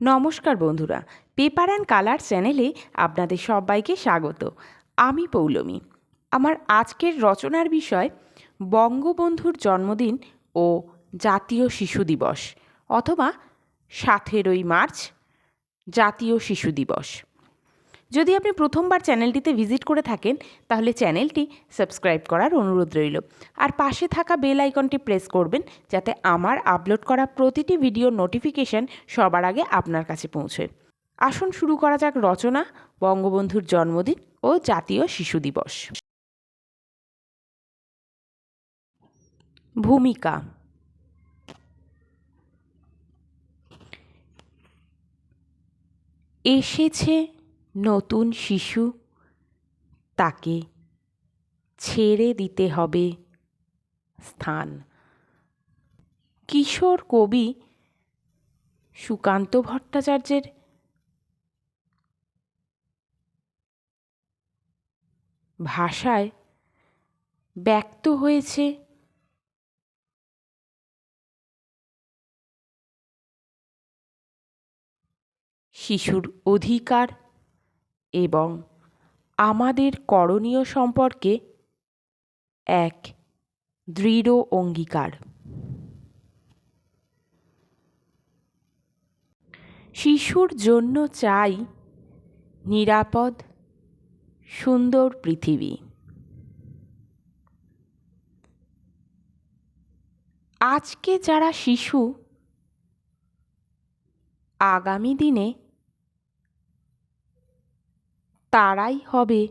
নমস্কার বন্ধুরা paper and colour চ্যানেলে আপনাদের সবাইকে স্বাগত। আমি পৌলমী। আমার আজকের রচনার বিষয় বঙ্গবন্ধুর জন্মদিন ও জাতীয় শিশু দিবস অথবা সাতেরোই মার্চ জাতীয় শিশু দিবস। যদি আপনি প্রথমবার চ্যানেলটিতে ভিজিট করে থাকেন, তাহলে চ্যানেলটি সাবস্ক্রাইব করার অনুরোধ রইল। আর পাশে থাকা বেল আইকনটি প্রেস করবেন, যাতে আমার আপলোড করা প্রতিটি ভিডিওর নোটিফিকেশন সবার আগে আপনার কাছে পৌঁছে। আসুন শুরু করা যাক রচনা, বঙ্গবন্ধুর জন্মদিন ও জাতীয় শিশু দিবস। ভূমিকা এসেছে নতুন শিশু তাকে ছেড়ে দিতে হবে স্থান। কিশোর কবি সুকান্ত ভট্টাচার্যের ভাষায় ব্যক্ত হয়েছে শিশুর অধিকার এবং আমাদের করণীয় সম্পর্কে এক দৃঢ় অঙ্গীকার। শিশুর জন্য চাই নিরাপদ, সুন্দর পৃথিবী। আজকে যারা শিশু, আগামী দিনে তারাই হবে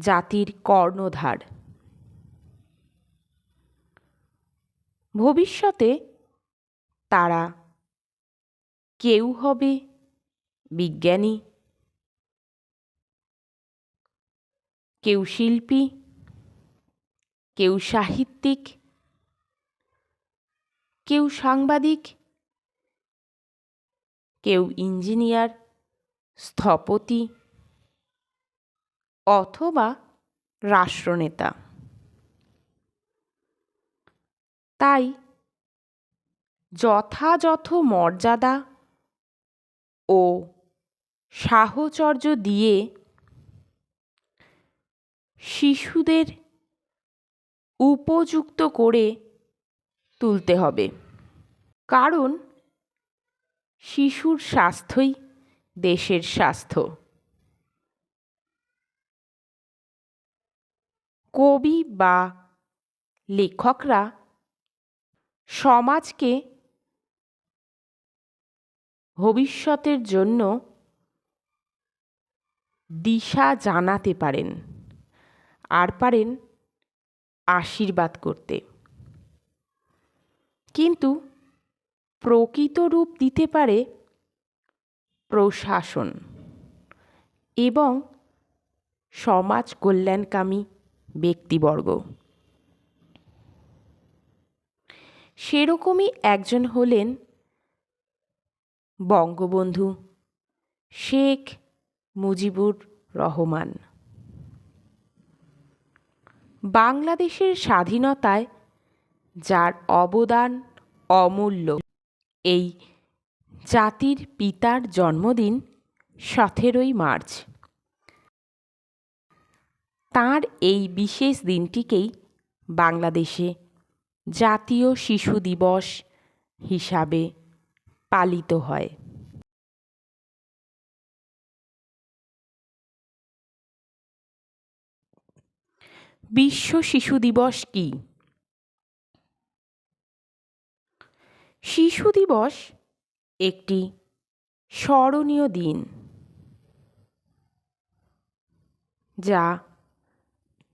জাতির কর্ণধার। ভবিষ্যতে তারা কেউ হবে বিজ্ঞানী, কেউ শিল্পী, কেউ সাহিত্যিক, কেউ সাংবাদিক, কেউ ইঞ্জিনিয়ার, স্থপতি অথবা রাষ্ট্রনেতা। তাই যথাযথ মর্যাদা ও সাহচর্য দিয়ে শিশুদের উপযুক্ত করে তুলতে হবে। কারণ শিশুর স্বাস্থ্যই দেশের স্বাস্থ্য। কবি বা লেখকরা সমাজকে ভবিষ্যতের জন্য দিশা জানাতে পারেন, আর পারেন আশীর্বাদ করতে। কিন্তু প্রকৃত রূপ দিতে পারে প্রশাসন এবং সমাজ কল্যাণকামী ব্যক্তিবর্গ। সেরকমই একজন হলেন বঙ্গবন্ধু শেখ মুজিবুর রহমান। বাংলাদেশের স্বাধীনতায় যার অবদান অমূল্য, এই জাতির পিতার জন্মদিন সতেরোই মার্চ। তার এই বিশেষ দিনটিকেই বাংলাদেশে জাতীয় শিশু দিবস হিসাবে পালিত হয়। বিশ্ব শিশু দিবস কি? শিশু দিবস একটি স্মরণীয় দিন যা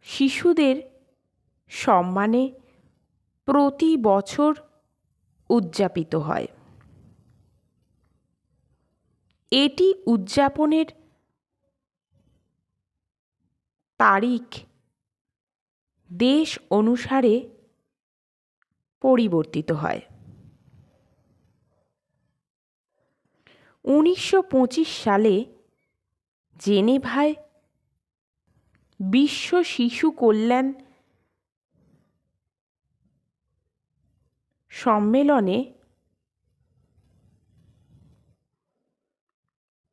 শিশুদের সম্মানে প্রতি বছর উদযাপিত হয়। এটি উদযাপনের তারিখ দেশ অনুসারে পরিবর্তিত হয়। উনিশশো পঁচিশ সালে জেনেভায় বিশ্ব শিশু কল্যাণ সম্মেলনে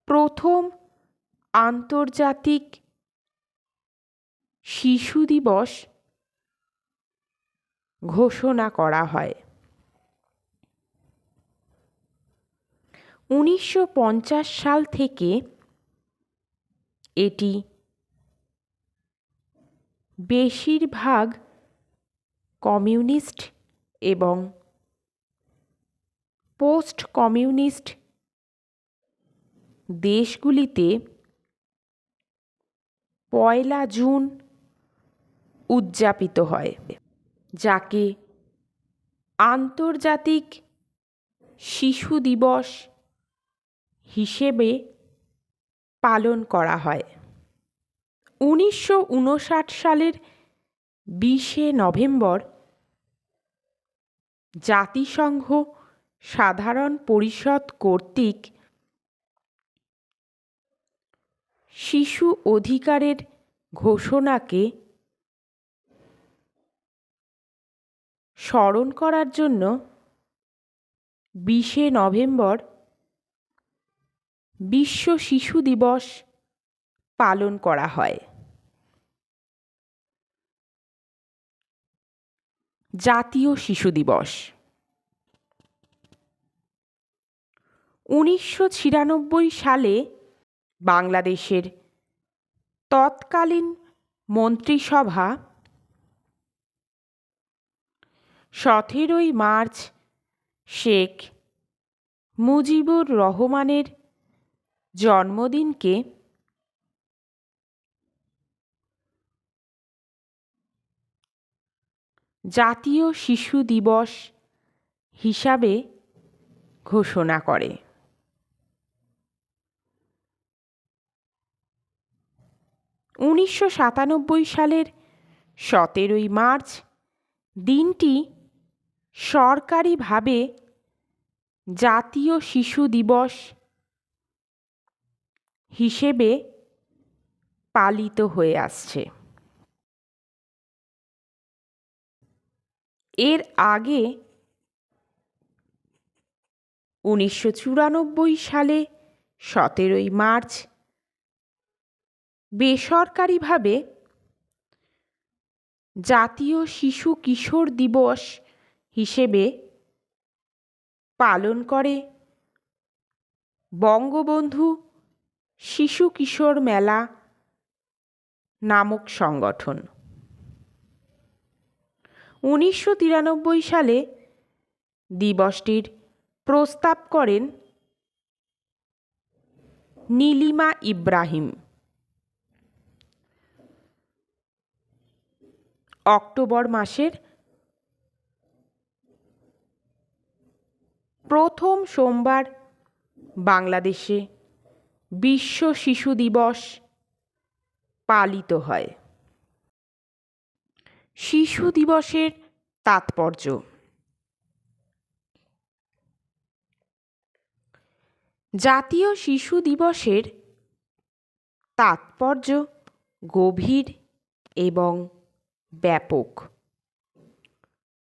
প্রথম আন্তর্জাতিক শিশু দিবস ঘোষণা করা হয়। উনিশশো পঞ্চাশ সাল থেকে এটি বেশিরভাগ কমিউনিস্ট এবং পোস্ট কমিউনিস্ট দেশগুলিতে পয়লা জুন উদযাপিত হয়, যাকে আন্তর্জাতিক শিশু দিবস হিসেবে পালন করা হয়। উনিশশো উনষাট সালের বিশে নভেম্বর জাতিসংঘ সাধারণ পরিষদ কর্তৃক শিশু অধিকারের ঘোষণাকে স্মরণ করার জন্য বিশে নভেম্বর বিশ্ব শিশু দিবস পালন করা হয়। জাতীয় শিশু দিবস। উনিশশো ছিয়ানব্বই সালে বাংলাদেশের তৎকালীন মন্ত্রিসভা সতেরোই মার্চ শেখ মুজিবুর রহমানের জন্মদিনকে জাতীয় শিশু দিবস হিসাবে ঘোষণা করে। উনিশশো সাতানব্বই সালের সতেরোই মার্চ দিনটি সরকারিভাবে জাতীয় শিশু দিবস হিসেবে পালিত হয়ে আসছে। এর আগে উনিশশো চুরানব্বই সালে সতেরোই মার্চ বেসরকারিভাবে জাতীয় শিশু কিশোর দিবস হিসেবে পালন করে বঙ্গবন্ধু শিশু কিশোর মেলা নামক সংগঠন। উনিশশো তিরানব্বই সালে দিবসটির প্রস্তাব করেন নীলিমা ইব্রাহিম। অক্টোবর মাসের প্রথম সোমবার বাংলাদেশে বিশ্ব শিশু দিবস পালিত হয়। শিশু দিবসের তাৎপর্য। জাতীয় শিশু দিবসের তাৎপর্য গভীর এবং ব্যাপক।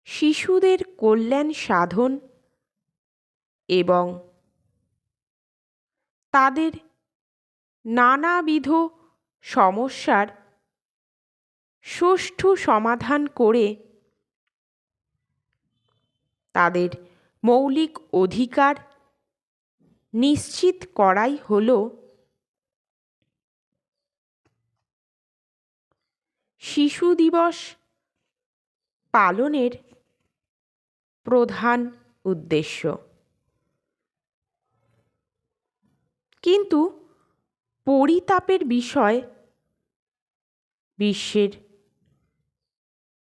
শিশুদের কল্যাণ সাধন এবং তাদের নানাবিধ সমস্যার সুষ্ঠু সমাধান করে তাদের মৌলিক অধিকার নিশ্চিত করাই হল শিশু দিবস পালনের প্রধান উদ্দেশ্য। কিন্তু পরিতাপের বিষয় বিশ্বের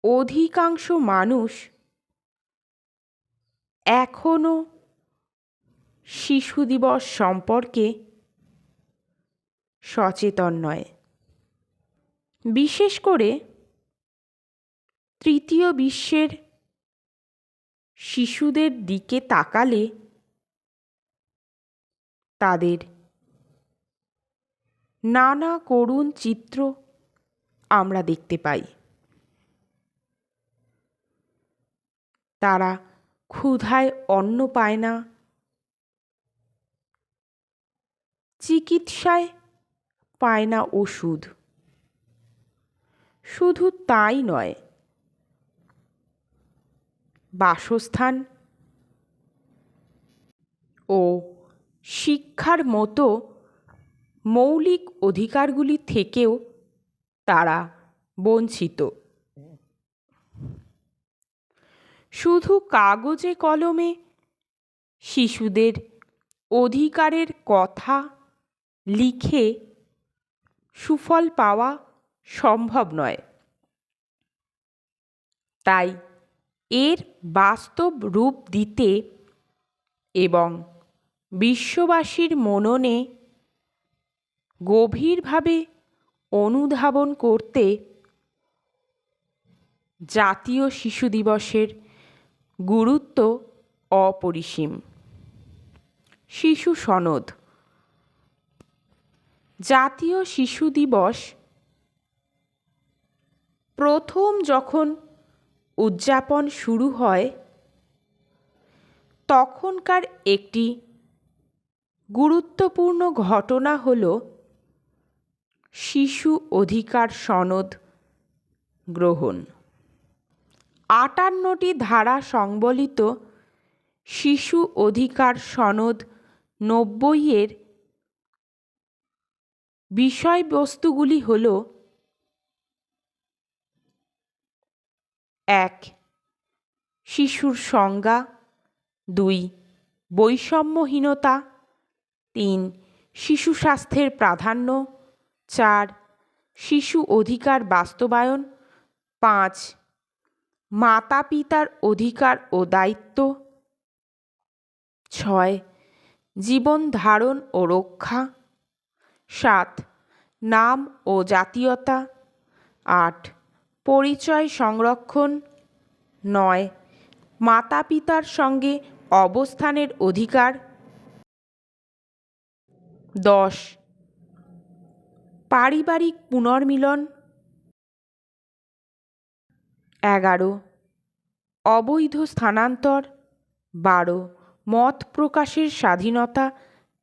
অধিকাংশ মানুষ এখনও শিশু দিবস সম্পর্কে সচেতন নয়। বিশেষ করে তৃতীয় বিশ্বের শিশুদের দিকে তাকালে তাদের নানা করুণ চিত্র আমরা দেখতে পাই। তারা ক্ষুধায় অন্ন পায় না। চিকিৎসায় পায় না ওষুধ। শুধু তাই নয়, বাসস্থান ও শিক্ষার মতো মৌলিক অধিকারগুলি থেকেও তারা বঞ্চিত। শুধু কাগজে কলমে? শিশুদের অধিকারের কথা লিখে সুফল পাওয়া সম্ভব নয়। তাই এর বাস্তব রূপ দিতে এবং বিশ্ববাসীর মননে গভীরভাবে অনুধাবন করতে জাতীয় শিশু দিবসের গুরুত্ব অপরিসীম। শিশু সনদ। জাতীয় শিশু দিবস প্রথম যখন উদযাপন শুরু হয়, তখনকার একটি গুরুত্বপূর্ণ ঘটনা হল শিশু অধিকার সনদ গ্রহণ। আটান্নটি ধারা সংবলিত শিশু অধিকার সনদ নব্বইয়ের বিষয়বস্তুগুলি হল এক, শিশুর সংজ্ঞা। দুই, বৈষম্যহীনতা। তিন, শিশু স্বাস্থ্যের প্রাধান্য। চার, শিশু অধিকার বাস্তবায়ন। পাঁচ মাতা পিতার অধিকার ও দায়িত্ব। ছয়, জীবন ধারণ ও রক্ষা। সাত, নাম ও জাতীয়তা। আট, পরিচয় সংরক্ষণ। নয় মাতা পিতার সঙ্গে অবস্থানের অধিকার। দশ, পারিবারিক পুনর্মিলন। এগারো। অবৈধ স্থানান্তর, বারো। মত প্রকাশের স্বাধীনতা,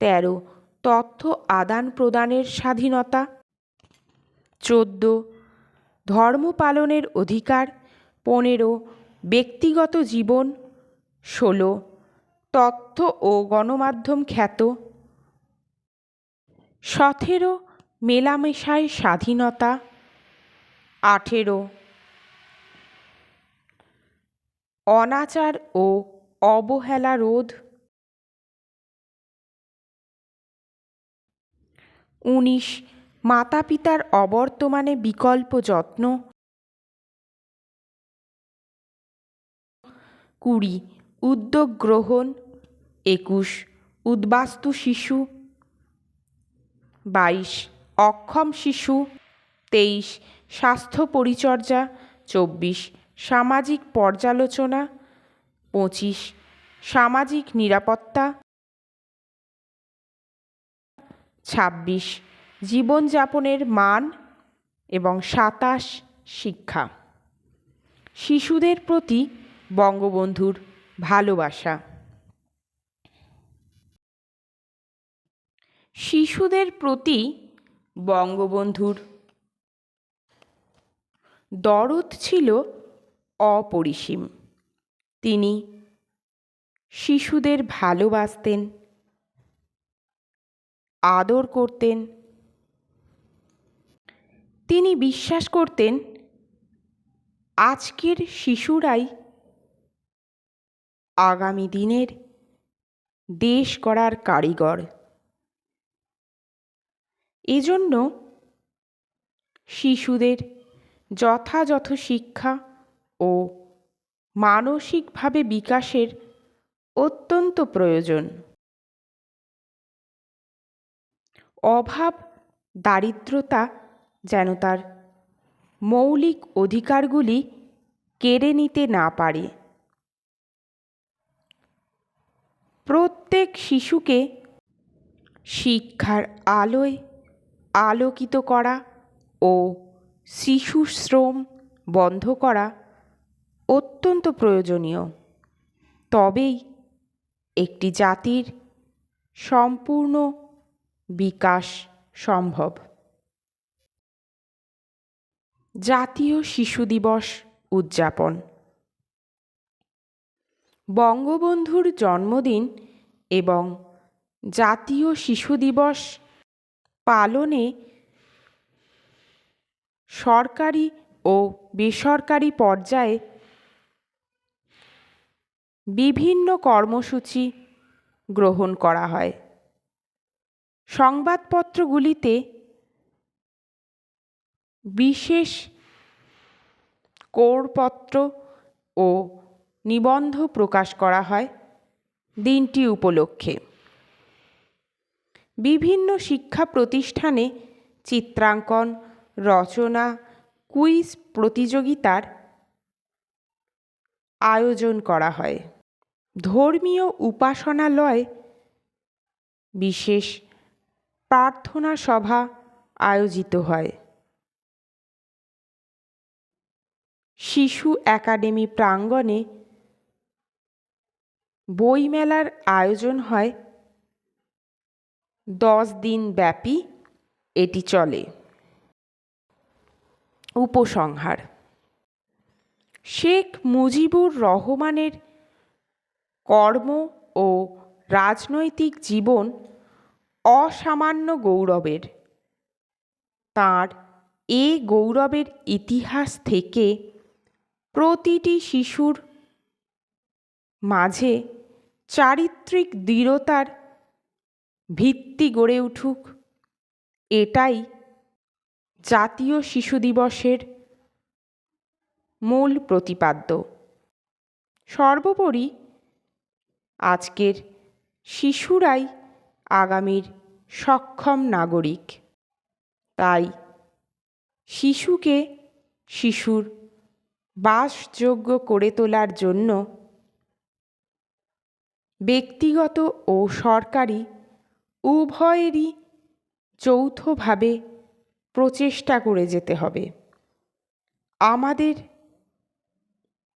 তেরো। তথ্য আদান প্রদানের স্বাধীনতা, চোদ্দ। ধর্ম পালনের অধিকার, পনেরো। ব্যক্তিগত জীবন, ষোলো। তথ্য ও গণমাধ্যম খ্যাত, সতেরো। মেলামেশায় স্বাধীনতা, আঠেরো। অনাচার ও অবহেলা রোধ। উনিশ মাতা পিতার অবর্তমানে বিকল্প যত্ন। কুড়ি, উদ্যোগ গ্রহণ। একুশ, উদ্বাস্তু শিশু। বাইশ, অক্ষম শিশু। তেইশ, স্বাস্থ্য পরিচর্যা। চব্বিশ সামাজিক পর্যালোচনা, পঁচিশ, সামাজিক নিরাপত্তা, ছাব্বিশ, জীবনযাপনের মান এবং সাতাশ, শিক্ষা। শিশুদের প্রতি বঙ্গবন্ধুর ভালোবাসা। শিশুদের প্রতি বঙ্গবন্ধুর দরদ ছিল অপরিসীম। তিনি শিশুদের ভালোবাসতেন, আদর করতেন। তিনি বিশ্বাস করতেন, আজকের শিশুরাই আগামী দিনের দেশ গড়ার কারিগর। এজন্য শিশুদের যথাযথ শিক্ষা ও মানসিকভাবে বিকাশের অত্যন্ত প্রয়োজন। অভাব, দারিদ্রতা যেন তার মৌলিক অধিকারগুলি কেড়ে নিতে না পারে। প্রত্যেক শিশুকে শিক্ষার আলোয় আলোকিত করা ও শিশু শ্রম বন্ধ করা অত্যন্ত প্রয়োজনীয়। তবেই একটি জাতির সম্পূর্ণ বিকাশ সম্ভব। জাতীয় শিশু দিবস উদযাপন। বঙ্গবন্ধুর জন্মদিন এবং জাতীয় শিশু দিবস পালনে সরকারি ও বেসরকারি পর্যায়ে বিভিন্ন কর্মসূচি গ্রহণ করা হয়। সংবাদপত্রগুলিতে বিশেষ কোরপত্র ও নিবন্ধ প্রকাশ করা হয় দিনটি উপলক্ষে। বিভিন্ন শিক্ষা প্রতিষ্ঠানে চিত্রাঙ্কন, রচনা, কুইজ প্রতিযোগিতার আয়োজন করা হয়। ধর্মীয় উপাসনালয়, বিশেষ প্রার্থনা সভা আয়োজিত হয়। শিশু একাডেমি প্রাঙ্গণে বইমেলার আয়োজন হয়। দশ দিন ব্যাপী এটি চলে। উপসংহার। শেখ মুজিবুর রহমানের কর্ম ও রাজনৈতিক জীবন অসামান্য গৌরবের। তাঁর এ গৌরবের ইতিহাস থেকে প্রতিটি শিশুর মাঝে চারিত্রিক দৃঢ়তার ভিত্তি গড়ে উঠুক। এটাই জাতীয় শিশু দিবসের মূল প্রতিপাদ্য। সর্বোপরি আজকের শিশুরাই আগামীর সক্ষম নাগরিক। তাই শিশুকে শিশুর বাসযোগ্য করে তোলার জন্য ব্যক্তিগত ও সরকারি উভয়েরই যৌথভাবে প্রচেষ্টা করে যেতে হবে। আমাদের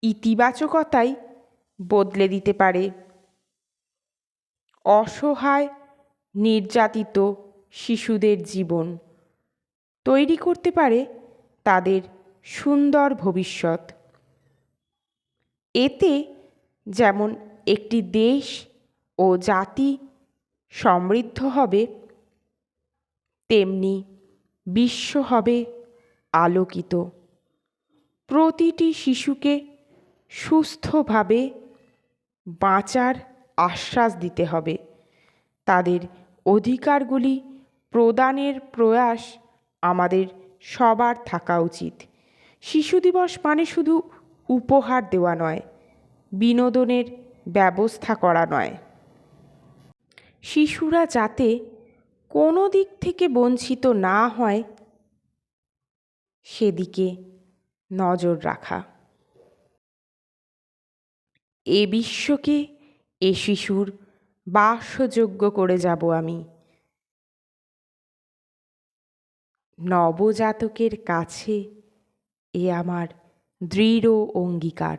ইতিবাচকতাই বদলে দিতে পারে অসহায়, নির্যাতিত শিশুদের জীবন তৈরি করতে পারে তাদের সুন্দর ভবিষ্যৎ। এতে যেমন একটি দেশ ও জাতি সমৃদ্ধ হবে, তেমনি বিশ্ব হবে আলোকিত। প্রতিটি শিশুকে সুস্থভাবে বাঁচার আশ্বাস দিতে হবে। তাদের অধিকারগুলি প্রদানের প্রয়াস আমাদের সবার থাকা উচিত। শিশু দিবস মানে শুধু উপহার দেওয়া নয়, বিনোদনের ব্যবস্থা করা নয়। শিশুরা যাতে কোনো দিক থেকে বঞ্চিত না হয়, সেদিকে নজর রাখা। এ বিশ্বকে এ শিশুর বাসযোগ্য করে যাব আমি। নবজাতকের কাছে এ আমার দৃঢ় অঙ্গীকার।